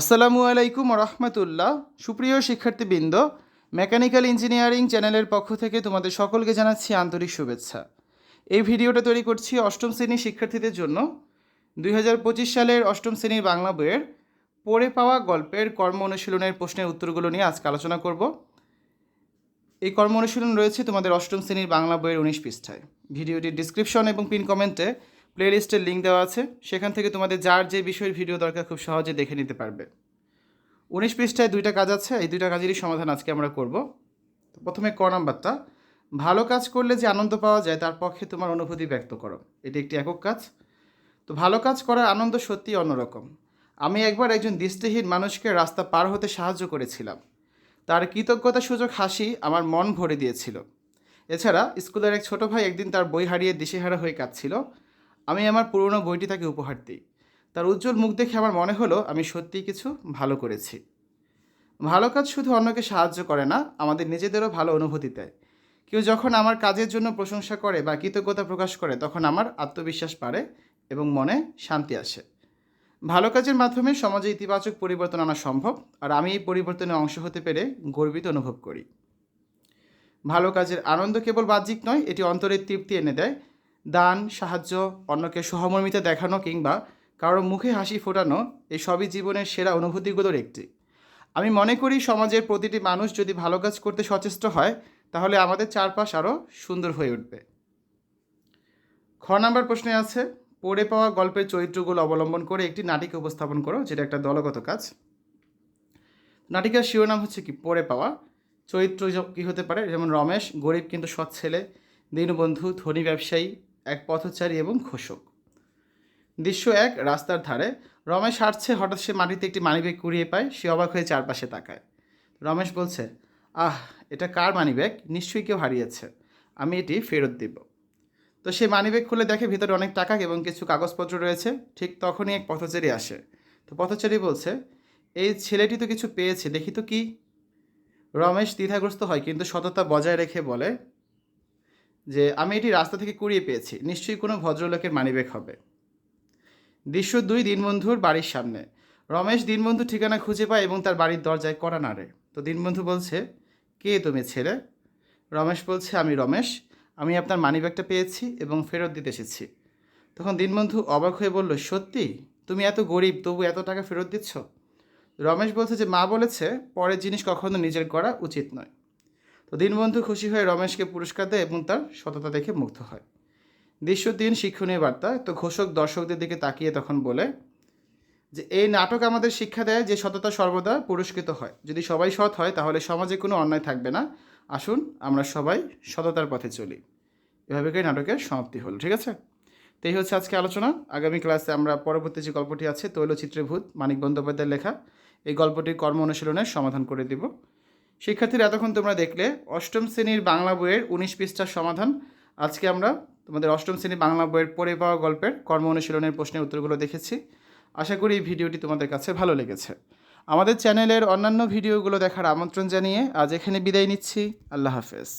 আসসালামু আলাইকুম রহমতুল্লাহ সুপ্রিয় শিক্ষার্থীবৃন্দ, মেকানিক্যাল ইঞ্জিনিয়ারিং চ্যানেলের পক্ষ থেকে তোমাদের সকলকে জানাচ্ছি আন্তরিক শুভেচ্ছা। এই ভিডিওটা তৈরি করছি অষ্টম শ্রেণির শিক্ষার্থীদের জন্য। দুই হাজার পঁচিশ সালের অষ্টম শ্রেণির বাংলা বইয়ের পড়ে পাওয়া গল্পের কর্ম অনুশীলনের প্রশ্নের উত্তরগুলো নিয়ে আজকে আলোচনা করব। এই কর্ম অনুশীলন রয়েছে তোমাদের অষ্টম শ্রেণির বাংলা বইয়ের উনিশ পৃষ্ঠায়। ভিডিওটির ডিসক্রিপশন এবং পিন কমেন্টে প্লেলিস্টের লিঙ্ক দেওয়া আছে। সেখান থেকে তোমাদের যার যে বিষয়ের ভিডিও দরকার খুব সহজে দেখে নিতে পারবে। উনিশ পৃষ্ঠায় দুইটা কাজ আছে, এই দুইটা কাজেরই সমাধান আজকে আমরা করব। প্রথমে ক নাম্বারটা। ভালো কাজ করলে যে আনন্দ পাওয়া যায়, তার পক্ষে তোমার অনুভূতি ব্যক্ত করো। এটি একটি একক কাজ। তো ভালো কাজ করার আনন্দ সত্যিই অন্যরকম। আমি একবার একজন দৃষ্টিহীন মানুষকে রাস্তা পার হতে সাহায্য করেছিলাম। তার কৃতজ্ঞতা সূচক হাসি আমার মন ভরে দিয়েছিল। এছাড়া স্কুলের এক ছোট ভাই একদিন তার বই হারিয়ে দিশেহারা হয়ে কাঁদছিল। আমি আমার পুরনো বইটি তাকে উপহার দিই। তার উজ্জ্বল মুখ দেখে আমার মনে হলো, আমি সত্যিই কিছু ভালো করেছি। ভালো কাজ শুধু অন্যকে সাহায্য করে না, আমাদের নিজেদেরও ভালো অনুভূতি দেয়। কেউ যখন আমার কাজের জন্য প্রশংসা করে বা কৃতজ্ঞতা প্রকাশ করে, তখন আমার আত্মবিশ্বাস বাড়ে এবং মনে শান্তি আসে। ভালো কাজের মাধ্যমে সমাজে ইতিবাচক পরিবর্তন আনা সম্ভব, আর আমি এই পরিবর্তনের অংশ হতে পেরে গর্বিত অনুভব করি। ভালো কাজের আনন্দ কেবল বাহ্যিক নয়, এটি অন্তরের তৃপ্তি এনে দেয় দান, সাহায্য, অন্যকে সহমর্মিতা দেখানো কিংবা কারও মুখে হাসি ফোটানো এই সবই জীবনের সেরা অনুভূতিগুলোর একটি। আমি মনে করি সমাজের প্রতিটি মানুষ যদি ভালো কাজ করতে সচেষ্ট হয়, তাহলে আমাদের চারপাশ আরও সুন্দর হয়ে উঠবে। খ নাম্বার প্রশ্নে আছে, পড়ে পাওয়া গল্পের চরিত্রগুলো অবলম্বন করে একটি নাটিকা উপস্থাপন করো, যেটা একটা দলগত কাজ। নাটিকার শিরোনাম হচ্ছে কি? পড়ে পাওয়া। চরিত্র কী হতে পারে? যেমন রমেশ, গরিব কিন্তু সৎ ছেলে, দীনবন্ধু, ধনী ব্যবসায়ী এক পথচারী এবং ঘোষক দৃশ্য এক, রাস্তার ধারে। রমেশ হাঁটছে, হঠাৎ সে মাটিতে একটি মানিব্যাগ কুড়িয়ে পায়, সে অবাক হয়ে চারপাশে তাকায়। রমেশ বলছে, আহ, এটা কার মানিব্যাগ? নিশ্চয়ই কেউ হারিয়েছে। আমি এটি ফেরত দিব। তো সে মানিব্যাগ খুলে দেখে ভিতরে অনেক টাকা এবং কিছু কাগজপত্র রয়েছে। ঠিক তখনই এক পথচারী আসে। তো পথচারী বলছে, এই ছেলেটি তো কিছু পেয়েছে, দেখি তো কি? রমেশ দ্বিধাগ্রস্ত হয়, কিন্তু সততা বজায় রেখে বলে যে আমি এটি রাস্তা থেকে কুড়িয়ে পেয়েছি, নিশ্চয়ই কোনো ভদ্রলোকের মানিব্যাগ হবে। দৃশ্য দুই দিনবন্ধুর বাড়ির সামনে। রমেশ দিনবন্ধু ঠিকানা খুঁজে পায় এবং তার বাড়ির দরজায় কড়া নাড়ে। তো দিনবন্ধু বলছে, কে তুমি ছেলে? রমেশ বলছে, আমি রমেশ, আমি আপনার মানিব্যাগটা পেয়েছি এবং ফেরত দিতে এসেছি। তখন দিনবন্ধু অবাক হয়ে বলল, সত্যি? তুমি এত গরিব, তবু এত টাকা ফেরত দিচ্ছ? রমেশ বলছে যে, মা বলেছে, পরের জিনিস কখনো নিজের করা উচিত নয়। তো দীনবন্ধু খুশি হয়ে রমেশকে পুরস্কার দেয় এবং তার সততা দেখে মুগ্ধ হয়। দৃশ্য তিন শিক্ষণীয় বার্তা। তো ঘোষক দর্শকদের দিকে তাকিয়ে তখন বলে যে, এই নাটক আমাদের শিক্ষা দেয় যে সততা সর্বদা পুরস্কৃত হয়। যদি সবাই সৎ হয়, তাহলে সমাজে কোনো অন্যায় থাকবে না। আসুন, আমরা সবাই সততার পথে চলি। এভাবে করে নাটকের সমাপ্তি হলো, ঠিক আছে? তো এই হচ্ছে আজকে আলোচনা। আগামী ক্লাসে আমরা পরবর্তী যে গল্পটি আছে তৈলচিত্রভূত মানিক বন্দ্যোপাধ্যায়ের লেখা, এই গল্পটির কর্ম অনুশীলনের সমাধান করে দিব। শিক্ষার্থীরা, এতক্ষণ তোমরা দেখলে অষ্টম শ্রেণির বাংলা বইয়ের উনিশ পৃষ্ঠার সমাধান। আজকে আমরা তোমাদের অষ্টম শ্রেণির বাংলা বইয়ের পড়ে পাওয়া গল্পের কর্ম অনুশীলনের প্রশ্নের উত্তরগুলো দেখেছি। আশা করি এই ভিডিওটি তোমাদের কাছে ভালো লেগেছে। আমাদের চ্যানেলের অন্যান্য ভিডিওগুলো দেখার আমন্ত্রণ জানিয়ে আজ এখানে বিদায় নিচ্ছি। আল্লাহ হাফেজ।